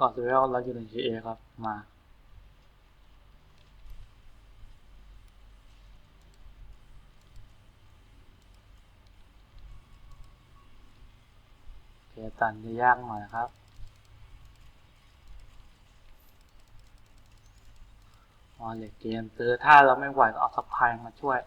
ก่อนจะไปเอาเราอยู่ใน GA ครับมาเคตันจะยากหน่อยครับ มอเหล็กเกมซื้อถ้าเราไม่ไหวก็เอาซัพพลายมาช่วย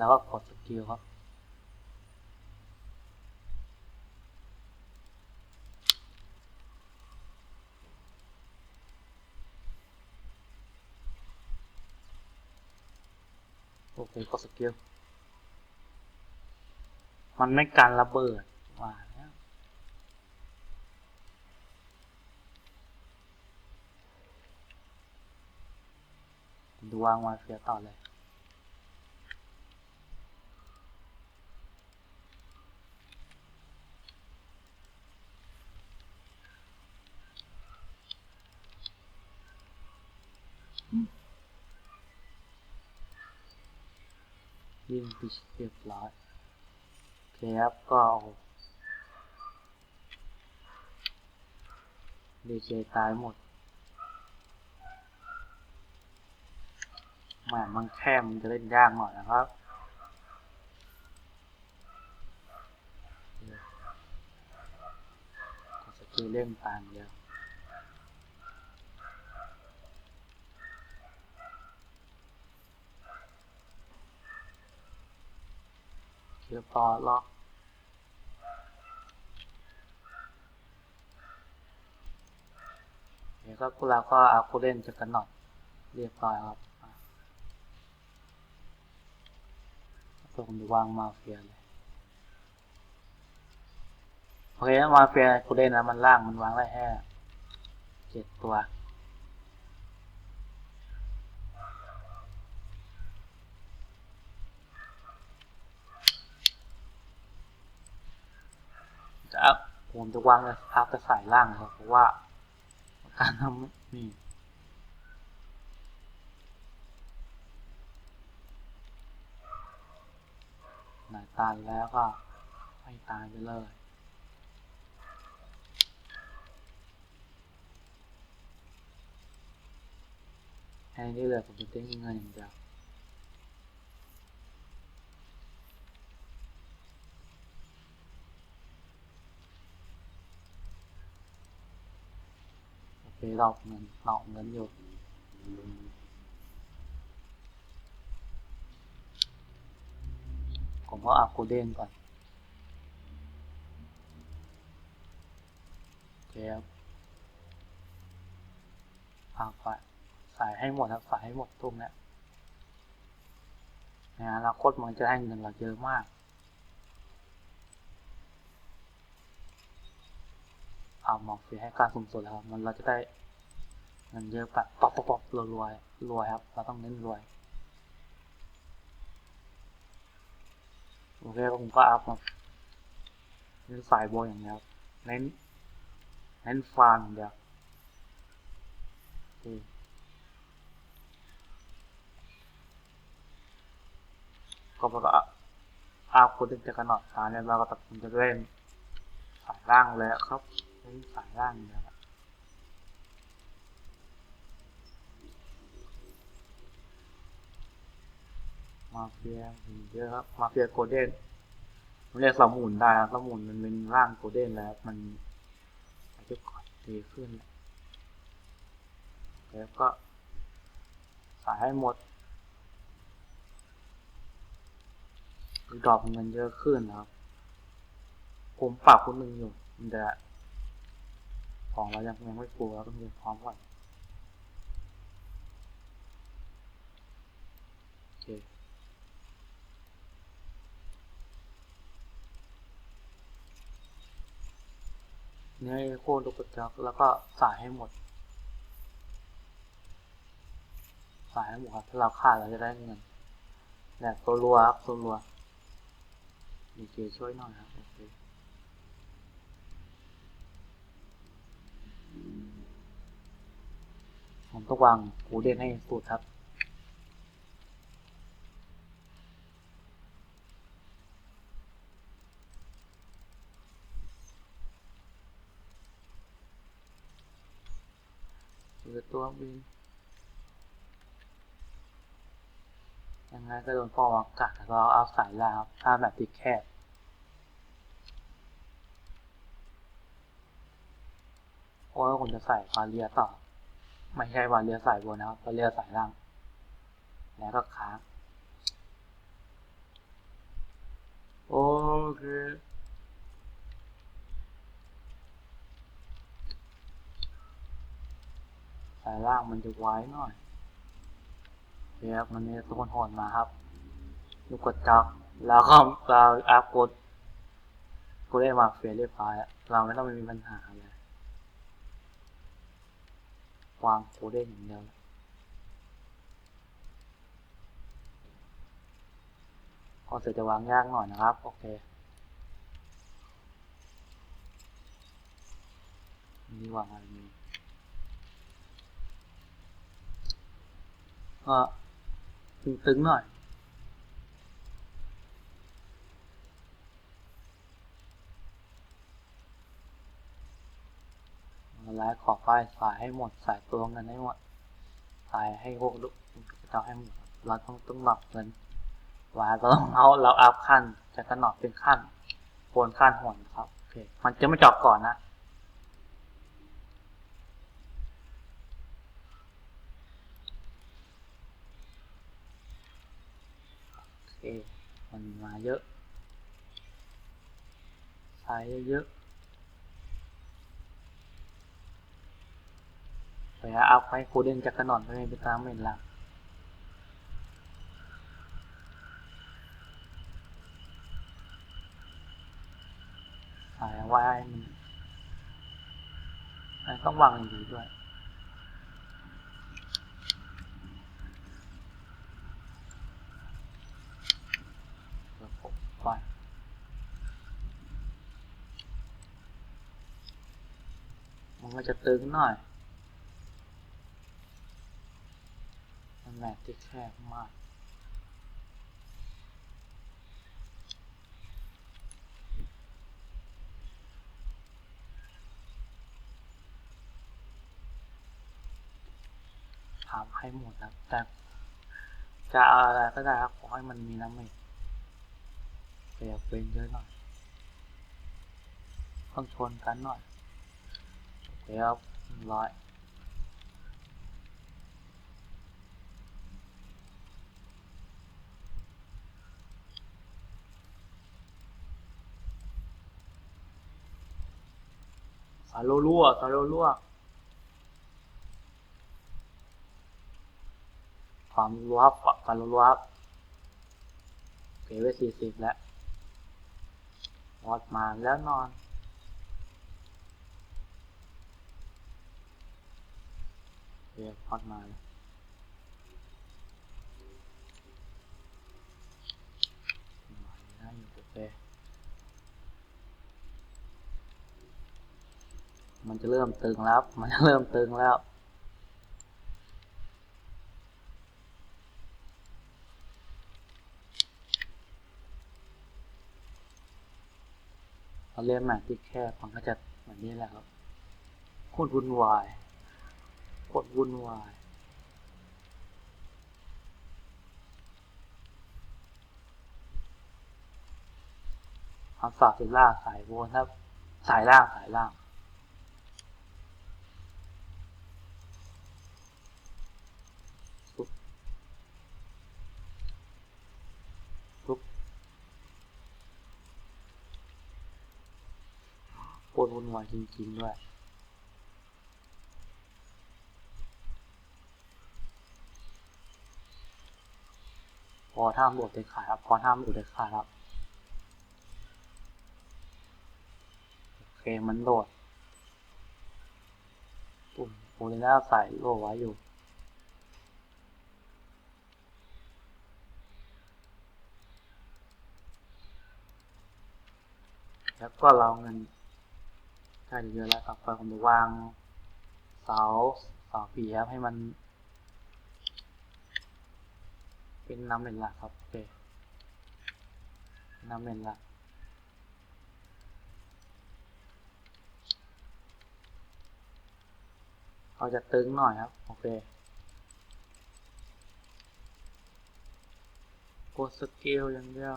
แล้วก็กดสกิลครับ โอเคกดสกิล มันไม่การระเบิดว่าแล้วดูวางมาเฟียต่อเลย ยิ่งปิชเรียบร้อยโอเคครับก็เอาดีเจตายหมดแหมมันแค่มันจะเล่นยากหน่อยนะครับกดสกิลเล่นตามเดียว เดี๋ยวต่อล็อกเดี๋ยวก็พวกเราก็เอาคูเล่นจากกันหน่อยเรียบร้อยครับตัวผมจะวางมาเฟียเลยโอเคมาเฟียคูเล่นนะมันล่างมันวางได้แค่เจ็ดตัว จะอัพ ผมจะวางในอัพไปใส่ล่างครับเพราะว่าการทำนี่หนตายแล้วก็ให้ตายไปเลยแค่นี้เลยผมจะเต้นเงินอย่างเดียว โอเคดอกเงินดอกเงินอยู่ผมก็อัพกูเด้งก่อนโอเคครับอัพไปใส่ให้หมดครับใส่ให้หมดทุกเนี้ยในอนาคตมันจะให้เงินเราเยอะมากเอามอกเสียให้การสูงสุดแล้วครับมันเราจะได้ เงินเยอะแบบป๊อปป๊อปป๊อปรวยรวยรวยครับ เราต้องเน้นรวย โอเคผมก็อัพมาเน้นสายโบอย่างเดียวครับเน้นเน้นฟาร์มอย่างเดียวก็มันก็อัพคนที่จะกระหน่ำสายเนี่ยเราก็ตัดสินจะเล่นสายล่างเลยครับเล่นสายล่างอย่างเดียวครับ มาเฟียเยอะครับ มาเฟียโกลเด้นมันเรียกสมุนได้ครับสมุนมันเป็นร่างโกลเด้นแล้วมันอาจจะก่อนดีขึ้น แล้วก็ สายให้หมดคือดอกเงินเยอะขึ้นนะครับ ผมปรับคนหนึ่งอยู่มันจะของเรายังยังไม่ฟูเราต้องเรียนพร้อมก่อน เนื้โค่นลูกกระจอกแล้วก็สายให้หมด สายให้หมดครับถ้าเราขาดเราจะได้เงินแบบตัวรัวครับตัวรัวมีเกช่วยหน่อยครับโอเคผมต้องวางหูเด่นให้สุดครับ หรือตัวบินยังไงก็โดนฟองอากาศแล้วเอาสายลาวถ้าแบบตีแคบเพราะว่าผมจะใส่วาเลียต่อ ไม่ใช่วาเลียสายบนนะครับวาเลียสายล่าง แล้วก็ค้าง โอเค สาย ล่างมันจะไว้หน่อยเดี๋ยวมันมีตัวหอนมาครับลูกกดจับแล้วก็เราอัพกดกูได้มาเฟียเรียบร้อยแล้วเราไม่ต้องมีปัญหาเลยวางโคเด้อย่างเดียวก็เสร็จจะวางยากหน่อยนะครับ โอเคนี่วางอะไรนี้ ก็ตึงๆหน่อย แล้วขอไฟล์สายให้หมดสายตัวเงินให้หมด สายให้พวกลูกจะให้หมด เราต้องต้องหลับเงินว่าเราต้องเอาเราอัพขั้นจะกระหนอบเป็นขั้นโคนขั้นหวนครับ โอเค มันจะไม่จอบก่อนนะ เคมันมาเยอะใช้เยอะไปเอาไปโคเดนจากกระนอนไปเป็นตามเป็นหลักสายไว้มันมันต้องวางดีด้วย ระบบไฟ มันจะตึงหน่อยมันแมทที่แคบมาก ทำให้หมดครับ แต่จะเอาอะไรก็ได้ครับขอให้มันมีน้ำเมจเสียเป็นเยอะหน่อย ต้องชนกันหน่อย เคครับร้อยสายรั่วสายรั่วความรัวครับความรัวครับเก็บไว้สี่สิบแล้ว วอดมาแล้วนอน เรี ยกพอดมาแล้วมาแล้วอยู่โอเคมันจะเริ่มตึงแล้ว มันจะเริ่มตึงแล้วเราเล่นแมทที่แคบมันก็จะแบบนี้แหละครับโคตรวุ่นวาย โคตรวุ่นวายเอาสายล่าสายบนครับ สายล่างสายล่างปุ๊บปุ๊บโคตรวุ่นวายจริงๆด้วย อท่ามบวกเด็ดขาดครับ พอท่ามบวกเด็ดขาดครับ โอเค มันโหลด ปุ่มโอเลน่าใส่โหลดไว้อยู่แล้วก็เราเงินใช่เยอะแล้วครับไปผมจะวางเสาเสองปีครับให้มัน เป็นน้ำเป็นหลักครับโอเคน้ำเป็นหลักเขาจะตึงหน่อยครับโอเคกดสกิลอย่างเดียว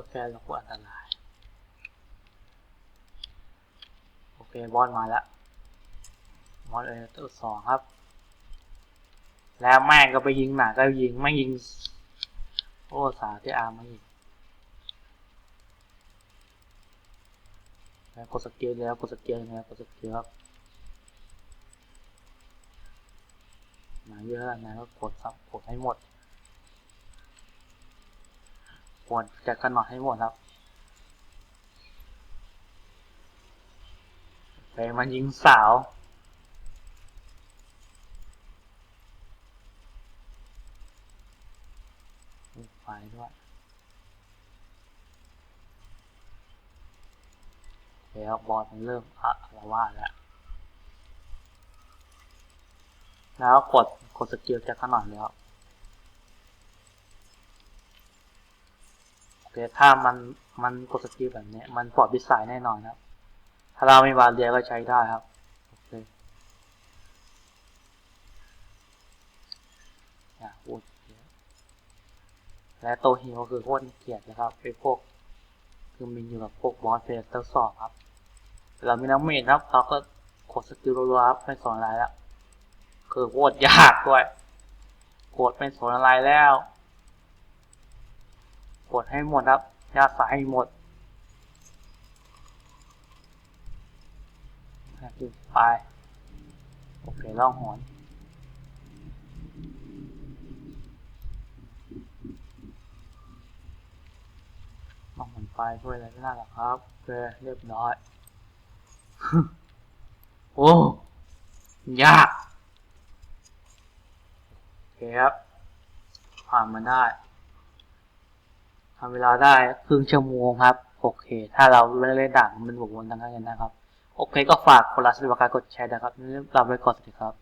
ตรแฟนและโคตรอันตราย โอเค บอลมาแล้วบอลเออตัวสองครับ แล้วแม่งก็ไปยิงหนาก็ยิงไม่ยิง โอ้สาที่อาร์มาอีกแล้วกดสกิลแล้วกดสกิลแล้วกดสกิลครับมาเยอะแล้วนะก็กดซับกดให้หมด กดจะกระหนอดให้หมดครับไปมันยิงสาวไฟด้วยแล้วบอลมันเริ่มอะละว่าแล้ว แล้วกดกดสกิลจะขนาดแล้วโอ เคถ้ามันมันกดสกิลแบบเนี้ยมันปลอดวิสัยแน่นอนครับ ถ้าเราไม่บาเรียก็ใช้ได้ครับโอเคอย่าพูดเยอะและตัวฮีโร่คือโคตรเกลียดนะครับไอ้พวก คือมินอยู่กับพวกบอสเฟสเตอร์สอบครับ เรามีน้ำเมจครับ เราก็กดสกิลรัวๆครับไม่สนอะไรแล้วคือโคตรยากด้วยกดไม่สนอะไรแล้ว กดให้หมดครับยาสายให้หมดไปโอเคล่องหอนล่องหอนไปช่วยอะไรไม่ได้หรอกครับเคเรียบร้อยโอ้ยากโอเคครับผ่านมาได้ ทำเวลาได้ครึ่งชั่วโมงครับ โอเค ถ้าเราเล่นเล่นด่างมันบวกวนทั้งนั้นนะครับ โอเคก็ฝากกดไลค์กดแชร์นะครับเราไปกดสวัสดีครับ